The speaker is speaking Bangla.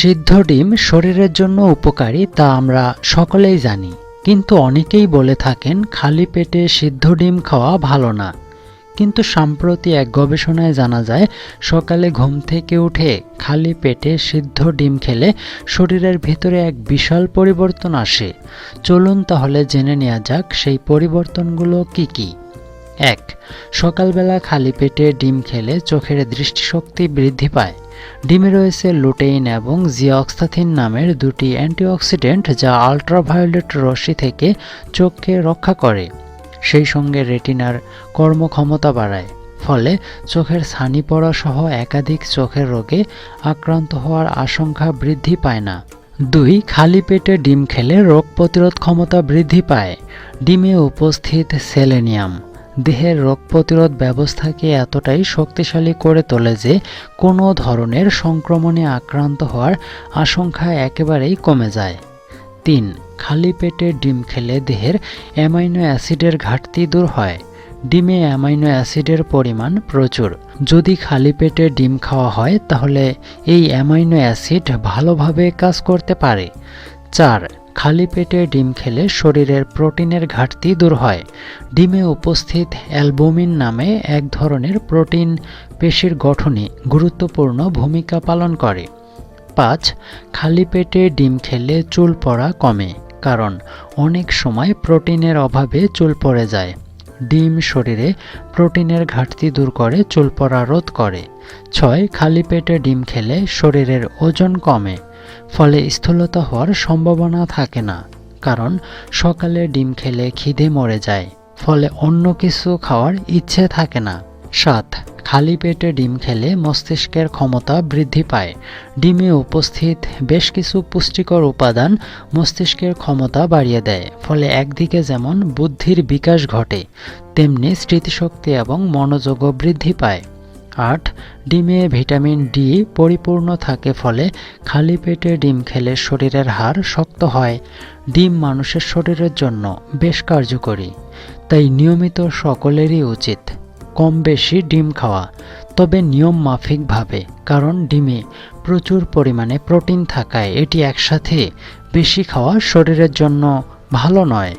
সিদ্ধ ডিম শরীরের জন্য উপকারী তা আমরা সকলেই জানি। কিন্তু অনেকেই বলে থাকেন, খালি পেটে সিদ্ধ ডিম খাওয়া ভালো না। কিন্তু সম্প্রতি এক গবেষণায় জানা যায়, সকালে ঘুম থেকে উঠে খালি পেটে সিদ্ধ ডিম খেলে শরীরের ভিতরে এক বিশাল পরিবর্তন আসে। চলুন তাহলে জেনে নেওয়া যাক সেই পরিবর্তনগুলো কি কি। এক, সকালবেলা খালি পেটে ডিম খেলে চোখের দৃষ্টিশক্তি বৃদ্ধি পায়। ডিমে রয়েছে লুটেইন এবং জিঅক্সাথিন নামের দুটি অ্যান্টিঅক্সিডেন্ট যা আল্ট্রাভায়োলেট রশ্মি থেকে চোখকে রক্ষা করে। সেই সঙ্গে রেটিনার কর্মক্ষমতা বাড়ায়, ফলে চোখের ছানি পড়া সহ একাধিক চোখের রোগে আক্রান্ত হওয়ার আশঙ্কা বৃদ্ধি পায় না। দুই, খালি পেটে ডিম খেলে রোগ প্রতিরোধ ক্ষমতা বৃদ্ধি পায়। ডিমে উপস্থিত সেলেনিয়াম। দেহের রোগ প্রতিরোধ ব্যবস্থাকে এতটাই শক্তিশালী করে তোলে যে কোনো ধরনের সংক্রমণে আক্রান্ত হওয়ার আশঙ্কা একেবারেই কমে যায়। তিন, খালি পেটে ডিম খেলে দেহের অ্যামাইনো অ্যাসিডের ঘাটতি দূর হয়। ডিমে অ্যামাইনো অ্যাসিডের পরিমাণ প্রচুর। যদি খালি পেটে ডিম খাওয়া হয়, তাহলে এই অ্যামাইনো অ্যাসিড ভালোভাবে কাজ করতে পারে। চার, খালি পেটে ডিম খেলে শরীরের প্রোটিনের ঘাটতি দূর হয়। ডিমে উপস্থিত অ্যালবুমিন নামে এক ধরনের প্রোটিন পেশির গঠনে গুরুত্বপূর্ণ ভূমিকা পালন করে। পাঁচ, খালি পেটে ডিম খেলে চুল পড়া কমে, কারণ অনেক সময় প্রোটিনের অভাবে চুল পড়ে যায়। ডিম শরীরে প্রোটিনের ঘাটতি দূর করে চুল পড়া রোধ করে। ছয়, খালি পেটে ডিম খেলে শরীরের ওজন কমে। ফলে স্থূলতা হওয়ার সম্ভাবনা থাকে না, কারণ সকালে ডিম খেলে খিদে মরে যায়, ফলে অন্য কিছু খাওয়ার ইচ্ছে থাকে না। সাত, খালি পেটে ডিম খেলে মস্তিষ্কের ক্ষমতা বৃদ্ধি পায়। ডিমে উপস্থিত বেশ কিছু পুষ্টিকর উপাদান মস্তিষ্কের ক্ষমতা বাড়িয়ে দেয়, ফলে একদিকে যেমন বুদ্ধির বিকাশ ঘটে, তেমনি স্মৃতিশক্তি এবং মনোযোগও বৃদ্ধি পায়। আট, ডিমে ভিটামিন ডি পরিপূর্ণ থাকে ফলে খালি পেটে ডিম খেলে শরীরের হাড় শক্ত হয়। ডিম মানুষের শরীরের জন্য বেশ কার্যকরী, তাই নিয়মিত সকলেরই উচিত কম বেশি ডিম খাওয়া। তবে নিয়ম মাফিকভাবে কারণ ডিমে প্রচুর পরিমাণে প্রোটিন থাকায় এটি একসাথে বেশি খাওয়া শরীরের জন্য ভালো নয়।